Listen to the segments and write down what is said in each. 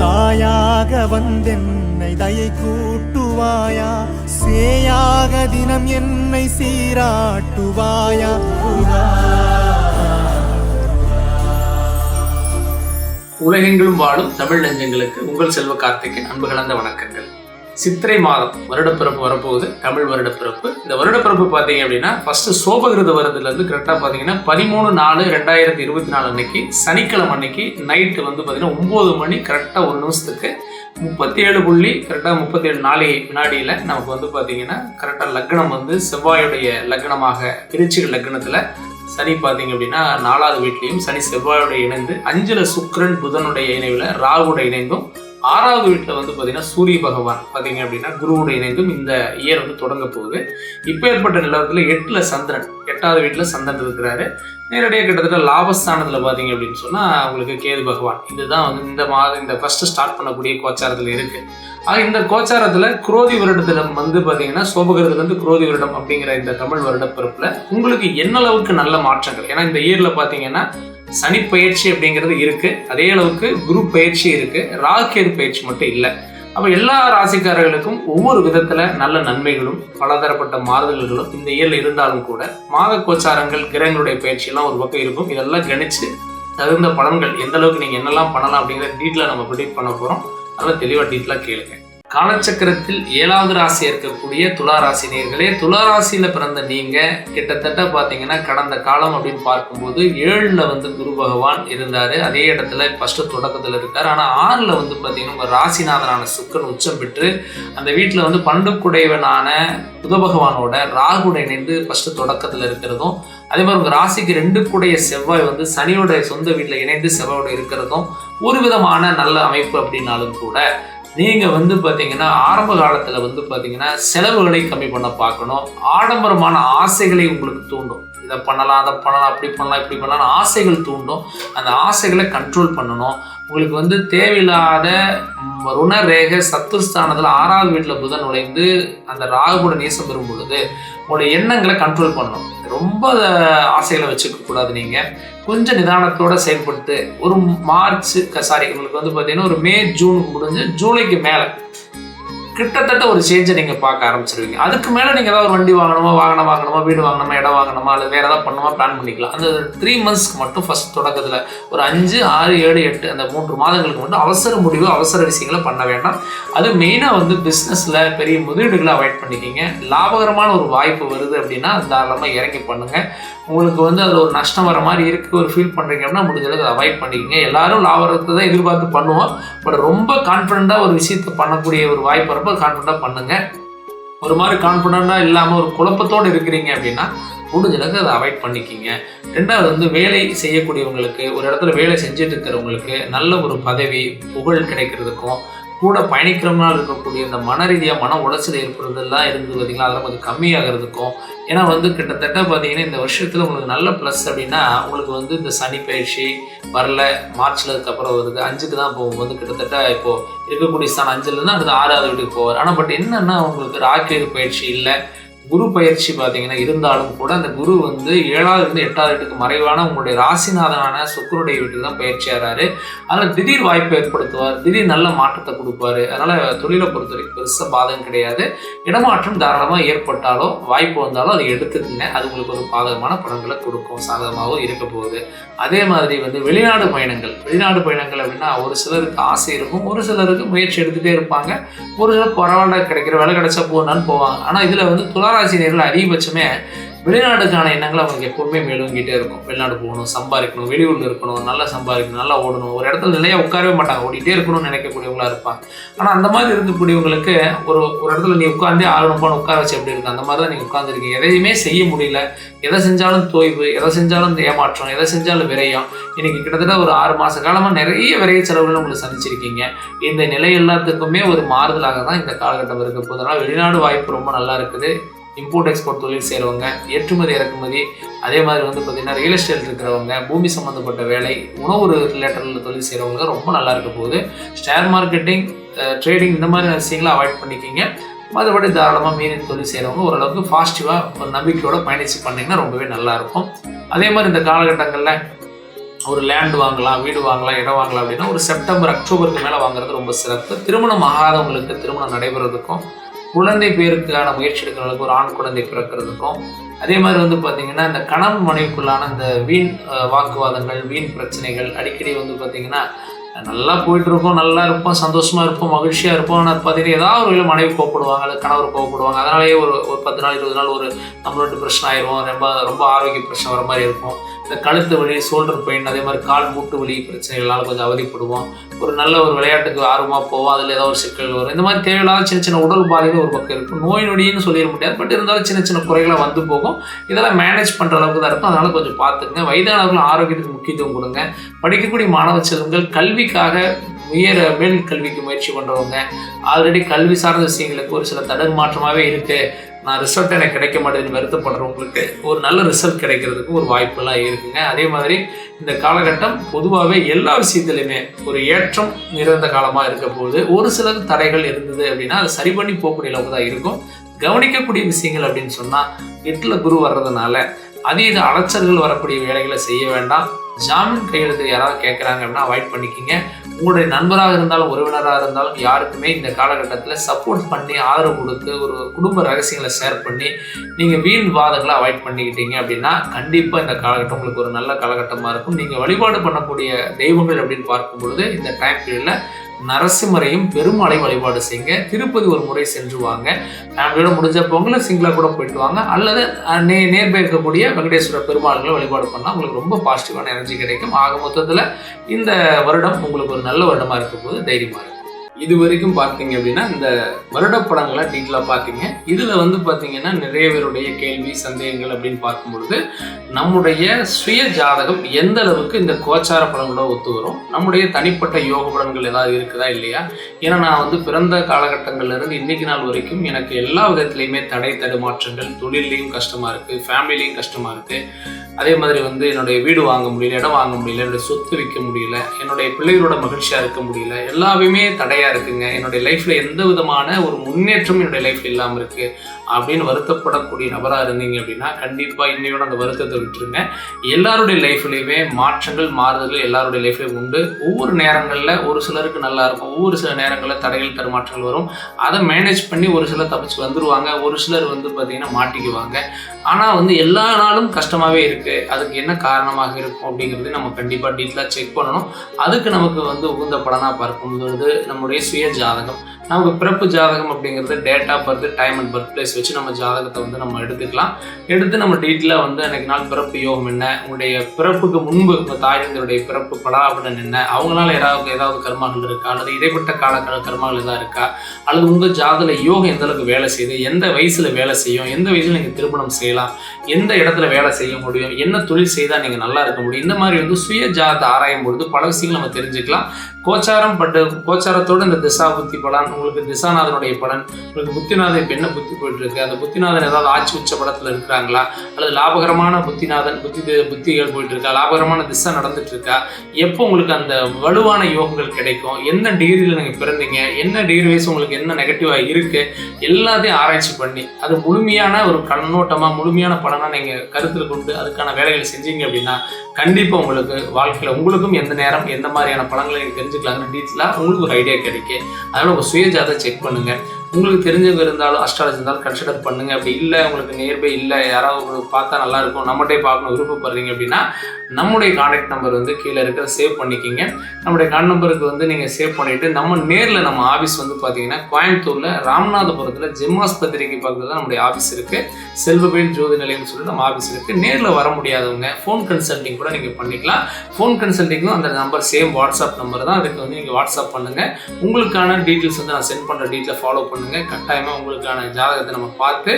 தாயாக வந்தென்னை தயை கூட்டுவாயா? சேயாக தினம் என்னை சீராட்டுவாயா? உலகெங்கிலும் வாழும் தமிழ் நெஞ்சங்களுக்கு உங்கள் செல்வ கார்த்திகேயன் அன்பு கலந்த வணக்கங்கள். சித்திரை மாதம் வருடப்பிறப்பு வரப்போகுது தமிழ் வருடப்பிறப்பு. இந்த வருடப்பிறப்பு பார்த்தீங்க அப்படின்னா ஃபர்ஸ்ட் சோபகிருத வருதுலேருந்து கரெக்டாக பார்த்தீங்கன்னா பதிமூணு நாலு ரெண்டாயிரத்தி இருபத்தி நாலு அன்னைக்கு சனிக்கிழமை அன்னைக்கு நைட்டு வந்து பார்த்தீங்கன்னா ஒம்பது மணி கரெக்டாக ஒரு நிமிஷத்துக்கு முப்பத்தி ஏழு புள்ளி கரெக்டாக முப்பத்தி ஏழு நாளை வினாடியில் நமக்கு வந்து பார்த்தீங்கன்னா கரெக்டாக லக்னம் வந்து செவ்வாயுடைய லக்னமாக திருச்சிகள் லக்னத்தில் சனி பார்த்தீங்க அப்படின்னா நாலாவது வீட்லேயும் சனி செவ்வாயோட இணைந்து அஞ்சில் சுக்கிரன் புதனுடைய இணைவில் ராகுட இணைந்தும் ஆறாவது வீட்டில் வந்து பார்த்தீங்கன்னா சூரிய பகவான் பார்த்தீங்க அப்படின்னா குருவோட இணைந்தும் இந்த இயர் வந்து தொடங்க போகுது. இப்போ ஏற்பட்ட நிலவரத்தில் எட்டில் சந்திரன் எட்டாவது வீட்டில் சந்திரன் இருக்கிறாரு. நேரடியாக கிட்டத்தட்ட லாபஸ்தானத்தில் பார்த்தீங்க அப்படின்னு சொன்னால் உங்களுக்கு கேது பகவான். இதுதான் வந்து இந்த மாதம் இந்த ஃபஸ்ட்டு ஸ்டார்ட் பண்ணக்கூடிய கோச்சாரத்தில் இருக்குது ஆக இந்த கோச்சாரத்தில் குரோதி வருடத்தில் வந்து பார்த்தீங்கன்னா சோபகிரதுலேருந்து குரோதி வருடம் அப்படிங்கிற இந்த தமிழ் வருட பிறப்பில் உங்களுக்கு என்ன அளவுக்கு நல்ல மாற்றங்கள்? ஏன்னா இந்த இயரில் பார்த்தீங்கன்னா சனி பயிற்சி அப்படிங்கிறது இருக்குது அதே அளவுக்கு குரு பயிற்சி இருக்குது ராகேது பயிற்சி மட்டும் இல்லை. அப்போ எல்லா ராசிக்காரர்களுக்கும் ஒவ்வொரு விதத்தில் நல்ல நன்மைகளும் பலதரப்பட்ட மாறுதல்களும் இந்த இயல் இருந்தாலும் கூட மாத கோச்சாரங்கள் கிரகங்களுடைய பயிற்சியெல்லாம் ஒரு பக்கம் இருக்கும். இதெல்லாம் கணிச்சு தகுந்த பலன்கள் எந்த அளவுக்கு நீங்கள் என்னெல்லாம் பண்ணலாம் அப்படிங்கிற டீட்டெயிலாக நம்ம ப்ரிடிக்ட் பண்ண போகிறோம் நல்லா தெளிவாக டீட்டெயிலாக கேளுங்க. காலச்சக்கரத்தில் ஏழாவது ராசி இருக்கக்கூடிய துலா ராசி நேர்களே துலா பிறந்த நீங்கள் கிட்டத்தட்ட பார்த்தீங்கன்னா கடந்த காலம் அப்படின்னு பார்க்கும்போது ஏழில் வந்து குரு பகவான் இருந்தார். அதே இடத்துல ஃபஸ்ட்டு தொடக்கத்தில் இருக்கார். ஆனால் ஆறில் வந்து பார்த்தீங்கன்னா ஒரு ராசிநாதனான சுக்கன் உச்சம் பெற்று அந்த வீட்டில் வந்து பண்டுக்குடையவனான புத பகவானோட ராகுட இணைந்து ஃபஸ்ட்டு தொடக்கத்தில் இருக்கிறதும் அதே மாதிரி உங்கள் ராசிக்கு ரெண்டு கூடைய செவ்வாய் வந்து சனியோட சொந்த வீட்டில் இணைந்து செவ்வாயோட இருக்கிறதும் ஒரு விதமான நல்ல அமைப்பு அப்படின்னாலும் கூட நீங்கள் வந்து பார்த்தீங்கன்னா ஆரம்ப காலத்தில் வந்து பார்த்தீங்கன்னா செலவுகளை கம்மி பண்ண பார்க்கணும். ஆடம்பரமான ஆசைகளை உங்களுக்கு தூண்டும். இதை பண்ணலாம் அதை பண்ணலாம் அப்படி பண்ணலாம் இப்படி பண்ணலாம் ஆசைகள் தூண்டும். அந்த ஆசைகளை கண்ட்ரோல் பண்ணணும். உங்களுக்கு வந்து தேவையில்லாத ருணரேக சத்துருஸ்தானத்தில் ஆறாவது வீட்டில் புதன் நுழைந்து அந்த ராகுட நேசம் பெறும் பொழுது உங்களுடைய எண்ணங்களை கண்ட்ரோல் பண்ணணும். ரொம்ப ஆசைகளை வச்சுக்க கூடாது நீங்கள் கொஞ்சம் நிதானத்தோட செயல்படுத்து ஒரு மார்ச் சாரி உங்களுக்கு வந்து பார்த்தீங்கன்னா ஒரு மே ஜூனுக்கு முடிஞ்சு ஜூலைக்கு மேலே. கிட்டத்தட்ட ஒரு சேஞ்சை நீங்கள் பார்க்க ஆரம்பிச்சிருவீங்க. அதுக்கு மேலே நீங்கள் ஏதாவது ஒரு வண்டி வாங்கணுமா வாகனம் வாங்கணுமா வீடு வாங்கணுமா இடம் வாங்கணுமா அல்லது வேறு ஏதாவது பண்ணுமா பிளான் பண்ணிக்கலாம். அந்த த்ரீ மந்த்ஸ்க்கு மட்டும் ஃபஸ்ட் தொடக்கத்தில் ஒரு அஞ்சு ஆறு ஏழு எட்டு அந்த மூன்று மாதங்களுக்கு மட்டும் அவசர முடிவு அவசர விஷயங்களை பண்ண வேண்டாம். அது மெயினாக வந்து பிஸ்னஸில் பெரிய முதலீடுகளை அவாய்ட் பண்ணிக்கிங்க. லாபகரமான ஒரு வாய்ப்பு வருது அப்படின்னா தாராளமாக இறங்கி பண்ணுங்கள் உங்களுக்கு வந்து அதில் ஒரு நஷ்டம் வர மாதிரி இருக்குது ஒரு ஃபீல் பண்ணுறீங்க அப்படின்னா முடிஞ்சளவுக்கு அதை அவாய்ட் பண்ணிக்கோங்க. எல்லாரும் லாபத்தை தான் எதிர்பார்த்து பண்ணுவோம். பட் ரொம்ப கான்ஃபிடண்ட்டாக ஒரு விஷயத்தை பண்ணக்கூடிய ஒரு வாய்ப்பு வரப்போ கான்ஃபிடண்டாக பண்ணுங்க. ஒரு மாதிரி கான்ஃபிடண்ட்டாக இல்லாமல் ஒரு குழப்பத்தோடு இருக்கிறீங்க அப்படின்னா முடிஞ்ச அளவுக்கு அதை அவாய்ட் பண்ணிக்கிங்க. ரெண்டாவது வந்து வேலை செய்யக்கூடியவங்களுக்கு ஒரு இடத்துல வேலை செஞ்சுட்டு இருக்கிறவங்களுக்கு நல்ல ஒரு பதவி புகழ் கிடைக்கிறதுக்கும் கூட பயணிக்கிறவங்களால் இருக்கக்கூடிய இந்த மன ரீதியாக மன உளைச்சல் ஏற்படுறதெல்லாம் இருந்து பார்த்தீங்களா அதெல்லாம் கொஞ்சம் கம்மியாகிறதுக்கும் ஏன்னா வந்து கிட்டத்தட்ட பார்த்தீங்கன்னா இந்த வருஷத்தில் உங்களுக்கு நல்ல ப்ளஸ் அப்படின்னா உங்களுக்கு வந்து இந்த சனி பயிற்சி வரல மார்ச்சில் அதுக்கப்புறம் வருது அஞ்சுக்கு தான் போகும்போது கிட்டத்தட்ட இப்போது இருக்கக்கூடிய ஸ்தானம் அஞ்சுலேருந்து அடுத்து ஆறாவது வீட்டுக்கு போவார். ஆனால் பட் என்னென்னா உங்களுக்கு ராக்கேது பயிற்சி இல்லை. குரு பயிற்சி பார்த்தீங்கன்னா இருந்தாலும் கூட அந்த குரு வந்து ஏழாவது இருந்து எட்டாவது வீட்டுக்கு மறைவான உங்களுடைய ராசிநாதனான சுக்கருடைய வீட்டுக்கு தான் பயிற்சி ஆறாரு. அதில் திடீர் வாய்ப்பு ஏற்படுத்துவார். திடீர் நல்ல மாற்றத்தை கொடுப்பாரு. அதனால் தொழிலை பொறுத்த வரைக்கும் பெருசாக பாதகம் கிடையாது. இடமாற்றம் தாராளமாக ஏற்பட்டாலோ வாய்ப்பு வந்தாலும் அதை எடுத்துக்கங்க. அது உங்களுக்கு ஒரு பாதகமான பலன்களை கொடுக்கும். சாதகமாகவும் இருக்க போகுது. அதே மாதிரி வந்து வெளிநாடு பயணங்கள். வெளிநாடு பயணங்கள் அப்படின்னா ஒரு சிலருக்கு ஆசை இருக்கும். ஒரு சிலருக்கு முயற்சி எடுத்துகிட்டே இருப்பாங்க. ஒரு சிலர் பரவாயில்ல கிடைக்கிற வேலை கிடைச்சா போனான்னு போவாங்க. ஆனால் இதில் வந்து துளாராசினியர்கள் அதிகபட்சமே வெளிநாடுக்கான எண்ணங்கள் அவங்களுக்கு எப்பவுமே மேலோங்கிட்டே இருக்கும். வெளிநாடு போகணும் சம்பாதிக்கணும் வெளியூரில் இருக்கணும் நல்லா சம்பாதிக்கணும் நல்லா ஓடணும். ஒரு இடத்துல நிலையாக உட்காரவே மாட்டாங்க. ஓடிட்டே இருக்கணும்னு நினைக்கக்கூடியவங்களா இருப்பாங்க. ஆனால் அந்த மாதிரி இருக்கக்கூடியவங்களுக்கு ஒரு ஒரு இடத்துல நீ உட்காந்து ஆகணும்பான்னு உட்கார வச்சு எப்படி இருக்கு? அந்த மாதிரி தான் நீங்கள் உட்காந்துருக்கீங்க எதையுமே செய்ய முடியல. எதை செஞ்சாலும் தோய்வு எதை செஞ்சாலும் ஏமாற்றம் எதை செஞ்சாலும் விரையும். இன்னைக்கு கிட்டத்தட்ட ஒரு ஆறு மாத காலமாக நிறைய விரைய செலவுகள் உங்களுக்கு சந்திச்சிருக்கீங்க. இந்த நிலை எல்லாத்துக்குமே ஒரு மாறுதலாக தான் இந்த காலகட்டம் இருக்க போகுது. வெளிநாடு வாய்ப்பு ரொம்ப நல்லா இருக்குது. இம்போர்ட் எக்ஸ்போர்ட் தொழில் செய்கிறவங்க ஏற்றுமதி இறக்குமதி அதே மாதிரி வந்து பார்த்திங்கன்னா ரியல் எஸ்டேட் இருக்கிறவங்க பூமி சம்மந்தப்பட்ட வேலை உணவு ரிலேட்டடில் தொழில் செய்கிறவங்க ரொம்ப நல்லா இருக்க போகுது. ஷேர் மார்க்கெட்டிங் ட்ரேடிங் இந்த மாதிரி விஷயங்களை அவாய்ட் பண்ணிக்கிங்க. மற்றபடி தாராளமாக மீன் தொழில் செய்கிறவங்க ஓரளவுக்கு பாசிட்டிவாக ஒரு நம்பிக்கையோட பயணிச்சு பண்ணிங்கன்னா ரொம்பவே நல்லாயிருக்கும் அதே மாதிரி இந்த காலகட்டங்களில் ஒரு லேண்ட் வாங்கலாம் வீடு வாங்கலாம் இடம் வாங்கலாம் அப்படின்னா ஒரு செப்டம்பர் அக்டோபருக்கு மேலே வாங்குறது ரொம்ப சிறப்பு. திருமணம் ஆகாதவங்களுக்கு திருமணம் நடைபெறதுக்கும் குழந்தை பேருக்கான முயற்சி எடுக்கிறவங்களுக்கு ஒரு ஆண் குழந்தை பிறக்கிறதுக்கும் அதே மாதிரி வந்து பார்த்தீங்கன்னா இந்த கணவன் மனைவிக்குள்ளான இந்த வீண் வாக்குவாதங்கள் வீண் பிரச்சனைகள் அடிக்கடி வந்து பார்த்தீங்கன்னா நல்லா போயிட்டு இருக்கோம் நல்லா இருப்போம் சந்தோஷமாக இருப்போம் மகிழ்ச்சியாக இருப்போம். ஆனால் பார்த்தீங்கன்னா ஏதாவது ஒரு வகையில் மனைவி கோவப்படுவாங்க அல்லது கணவர் கோவப்படுவாங்க. அதனாலேயே ஒரு ஒரு பத்து நாள் இருபது நாள் ஒரு நம்மளோட பிரச்சனை ஆயிரும் ரொம்ப ரொம்ப ஆரோக்கிய பிரச்சனை வர மாதிரி இருக்கும். இந்த கழுத்து வலி ஷோல்டர் பெயின் அதே மாதிரி கால் மூட்டு வலி பிரச்சனைகளால் கொஞ்சம் அவதிப்படுவோம். ஒரு நல்ல ஒரு விளையாட்டுக்கு ஆர்வமாக போவோம். அதில் ஏதாவது ஒரு சிக்கல் வரும். இந்த மாதிரி தேவையில்லாத சின்ன சின்ன உடல் பாதிப்பு ஒரு பக்கம் இருக்கும். நோய் நொடின்னு சொல்லிட முடியாது. பட் இருந்தாலும் சின்ன சின்ன குறைகளாக வந்து போகும். இதெல்லாம் மேனேஜ் பண்ணுற அளவுக்கு தான் இருக்கும். அதனால் கொஞ்சம் பார்த்துங்க வயதானவர்கள் ஆரோக்கியத்துக்கு முக்கியத்துவம் கொடுங்க. படிக்கக்கூடிய மாணவ செல்வங்கள் கல்விக்காக உயர மேல் கல்விக்கு முயற்சி பண்ணுறவங்க ஆல்ரெடி கல்வி சார்ந்த விஷயங்களுக்கு ஒரு சில தடுமாற்றமாகவே இருக்குது நான் ரிசல்ட் எனக்கு கிடைக்க மாட்டேதுன்னு வருத்தப்படுறவங்களுக்கு ஒரு நல்ல ரிசல்ட் கிடைக்கிறதுக்கு ஒரு வாய்ப்பெல்லாம் இருக்குங்க. அதே மாதிரி இந்த காலகட்டம் பொதுவாகவே எல்லா விஷயத்துலையுமே ஒரு ஏற்றம் நிறைந்த காலமாக இருக்க போது ஒரு சில தடைகள் இருந்தது அப்படின்னா அதை சரி பண்ணி போகக்கூடிய அளவுக்கு தான் இருக்கும். கவனிக்கக்கூடிய விஷயங்கள் அப்படின்னு சொன்னால் வீட்டில் குரு வர்றதுனால அதீத அலைச்சல்கள் வரக்கூடிய வேலைகளை செய்ய வேண்டாம். ஜாமீன் கையெழுத்து யாராவது கேட்குறாங்க அப்படின்னா அவாய்ட் பண்ணிக்கிங்க. உங்களுடைய நண்பராக இருந்தாலும் உறவினராக இருந்தாலும் யாருக்குமே இந்த காலகட்டத்தில் சப்போர்ட் பண்ணி ஆதரவு கொடுத்து ஒரு குடும்ப ரகசியங்களை ஷேர் பண்ணி நீங்கள் வீண் வாதங்களை அவாய்ட் பண்ணிக்கிட்டீங்க அப்படின்னா கண்டிப்பாக இந்த காலகட்டம் உங்களுக்கு ஒரு நல்ல காலகட்டமாக இருக்கும். நீங்கள் வழிபாடு பண்ணக்கூடிய தெய்வங்கள் அப்படின்னு பார்க்கும் பொழுது இந்த டைம் பீரியடில் நரசிம்மரையும் பெருமாளை வழிபாடு செய்யுங்க. திருப்பதி ஒரு முறை சென்று வாங்க. ஃபேமிலியோட முடிஞ்ச பொங்கல சிங்கிளாக கூட போயிட்டு வாங்க. அல்லது நே நேர்பை இருக்கக்கூடிய வெங்கடேஸ்வர பெருமாள்களை வழிபாடு பண்ணால் உங்களுக்கு ரொம்ப பாசிட்டிவான எனர்ஜி கிடைக்கும். ஆக மொத்தத்தில் இந்த வருடம் உங்களுக்கு ஒரு நல்ல வருடமாக இருக்கும் போது தைரியமாக இருக்கும் இது வரைக்கும் பார்த்தீங்க அப்படின்னா இந்த வருட படங்களை டீட்டெயிலாக பார்த்தீங்க. இதில் வந்து பார்த்தீங்கன்னா நிறைய பேருடைய கேள்வி சந்தேகங்கள் அப்படின்னு பார்க்கும்பொழுது நம்முடைய சுய ஜாதகம் எந்த அளவுக்கு இந்த கோச்சார படங்களோட ஒத்து வரும்? நம்முடைய தனிப்பட்ட யோக படங்கள் ஏதாவது இருக்குதா இல்லையா? ஏன்னா நான் வந்து பிறந்த காலகட்டங்கள்லேருந்து இன்னைக்கு நாள் வரைக்கும் எனக்கு எல்லா விதத்துலையுமே தடை தடுமாற்றங்கள் தொழிலையும் கஷ்டமாக இருக்குது ஃபேமிலிலையும் கஷ்டமாக இருக்குது அதே மாதிரி வந்து என்னுடைய வீடு வாங்க முடியல இடம் வாங்க முடியல என்னுடைய சொத்து விற்க முடியல என்னுடைய பிள்ளைகளோட மகிழ்ச்சியாக இருக்க முடியல எல்லாமே தடையாக தடையா இருக்குங்க. என்னுடைய லைஃப்பில் எந்த விதமான ஒரு முன்னேற்றம் என்னுடைய லைஃப்பில் இல்லாமல் இருக்குது அப்படின்னு வருத்தப்படக்கூடிய நபராக இருந்தீங்க அப்படின்னா கண்டிப்பாக இன்னையோட அந்த வருத்தத்தை விட்டுருங்க. எல்லாருடைய லைஃப்லையுமே மாற்றங்கள் மாறுதல்கள் எல்லாருடைய லைஃப்லயும் உண்டு. ஒவ்வொரு நேரங்களில் ஒரு சிலருக்கு நல்லா இருக்கும். ஒவ்வொரு சில நேரங்களில் தடைகள் தருமாற்றங்கள் வரும். அதை மேனேஜ் பண்ணி ஒரு சிலர் தப்பிச்சு வந்துடுவாங்க ஒரு சிலர் வந்து பார்த்தீங்கன்னா மாட்டிக்குவாங்க. ஆனால் வந்து எல்லா நாளும் கஷ்டமாகவே இருக்குது அதுக்கு என்ன காரணமாக இருக்கும் அப்படிங்கிறது நம்ம கண்டிப்பாக டீட்டெயிலாக செக் பண்ணணும். அதுக்கு நமக்கு வந்து உகந்த பலனாக பார்க்கும்போது நம்முடைய சுய ஜாதகம். நமக்கு பிறப்பு ஜாதகம் அப்படிங்கிறது date of birth time and birth place வச்சு நம்ம ஜாதகத்தை வந்து நம்ம எடுத்துக்கலாம். எடுத்து நம்ம டீட்டெயிலாக வந்து அன்னைக்கு நாள் பிறப்பு யோகம் என்ன உங்களுடைய பிறப்புக்கு முன்பு உங்கள் தாயினுடைய பிறப்பு படாபடன் என்ன அவங்களால ஏதாவது ஏதாவது கர்மாக்கள் இருக்கா? அல்லது இடைப்பட்ட கால கால கர்மாக்கள் ஏதாவது இருக்கா? அல்லது உங்கள் ஜாதல யோகம் எந்த அளவுக்கு வேலை செய்யுது? எந்த வயசில் வேலை செய்யும்? எந்த வயசில் நீங்கள் திருமணம் செய்யலாம்? எந்த இடத்துல வேலை செய்ய முடியும்? என்ன தொழில் செய்தால் நீங்கள் நல்லா இருக்க முடியும்? இந்த மாதிரி வந்து சுய ஜாதத்தை ஆராயும் பொழுது பல விஷயங்கள் நம்ம தெரிஞ்சுக்கலாம். கோச்சாரம் பட்டு கோச்சாரத்தோட இந்த திசா புத்தி பலன் உங்களுக்கு திசாநாதனுடைய பலன் உங்களுக்கு புத்திநாதன் இப்போ என்ன புத்தி போயிட்டு இருக்கு அந்த புத்திநாதன் ஏதாவது ஆட்சி உச்ச படத்தில் இருக்கிறாங்களா? அல்லது லாபகரமான புத்திநாதன் புத்தி புத்திகள் போயிட்டு இருக்கா லாபகரமான திசை நடந்துட்டு இருக்கா எப்போ உங்களுக்கு அந்த வலுவான யோகங்கள் கிடைக்கும்? என்ன டிகிரியில் நீங்கள் பிறந்தீங்க? என்ன டிகிரி வயசு உங்களுக்கு என்ன நெகட்டிவாக இருக்கு? எல்லாத்தையும் ஆராய்ச்சி பண்ணி அது முழுமையான ஒரு கண்ணோட்டமாக முழுமையான பலனாக நீங்கள் கருத்தில் கொண்டு அதுக்கான வேலைகளை செஞ்சீங்க அப்படின்னா கண்டிப்பாக உங்களுக்கு வாழ்க்கையில் உங்களுக்கும் எந்த நேரம் எந்த மாதிரியான பலன்களை தெரிஞ்சு தெரிஞ்சுக்கலாங்கிற டீட்டெயிலாக உங்களுக்கு ஒரு ஐடியா கிடைக்கும். அதனால் உங்கள் சுயஜாதை செக் பண்ணுங்கள் உங்களுக்கு தெரிஞ்சவங்க இருந்தாலும் அஸ்ட்ராலஜி இருந்தாலும் கன்சிடர் பண்ணுங்க. அப்படி இல்லை உங்களுக்கு நியர்பை இல்லை யாராவது உங்களுக்கு பார்த்தா நல்லா இருக்கும் நம்மகிட்டே பார்க்கணும் விருப்பப்படுறீங்க அப்படின்னா நம்முடைய கான்டாக்ட் நம்பர் வந்து கீழே இருக்கிற சேவ் பண்ணிக்கிங்க. நம்முடைய கான் நம்பருக்கு வந்து நீங்கள் சேவ் பண்ணிவிட்டு நம்ம நேரில் நம்ம ஆஃபீஸ் வந்து பார்த்தீங்கன்னா கோயம்புத்தூரில் ராமநாதபுரத்தில் ஜெம்மாஸ்பத்திரிக்கு பக்கத்தில் தான் நம்முடைய ஆஃபீஸ் இருக்குது செல்வவேல் ஜோதி நிலையம்னு சொல்லிட்டு நம்ம ஆஃபீஸ் இருக்குது நேரில் வர முடியாதவங்க ஃபோன் கன்சல்டிங் கூட நீங்கள் பண்ணிக்கலாம். ஃபோன் கன்சல்டிங்கும் அந்த நம்பர் சேம் வாட்ஸ்அப் நம்பர் தான். அதுக்கு வந்து நீங்கள் வாட்ஸ்அப் பண்ணுங்கள் உங்களுக்கான டீட்டெயில்ஸ் வந்து நான் சென்ட் பண்ணுற டீட்டெயில் ஃபாலோ பண்ணுங்கள் கட்டாயமாக உங்களுக்கான ஜாதகத்தை நம்ம பார்த்து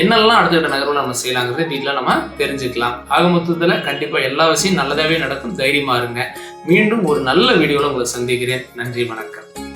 என்னெல்லாம் அடுத்த நகர்வில் நம்ம செய்யலாங்கிறது டீட்டெயிலாக நம்ம தெரிஞ்சுக்கலாம். ஆக மொத்தத்தில் கண்டிப்பாக எல்லா விஷயம் நல்லதாகவே நடக்கும். தைரியமாக இருங்க. மீண்டும் ஒரு நல்ல வீடியோவில் உங்களை சந்திக்கிறேன். நன்றி வணக்கம்.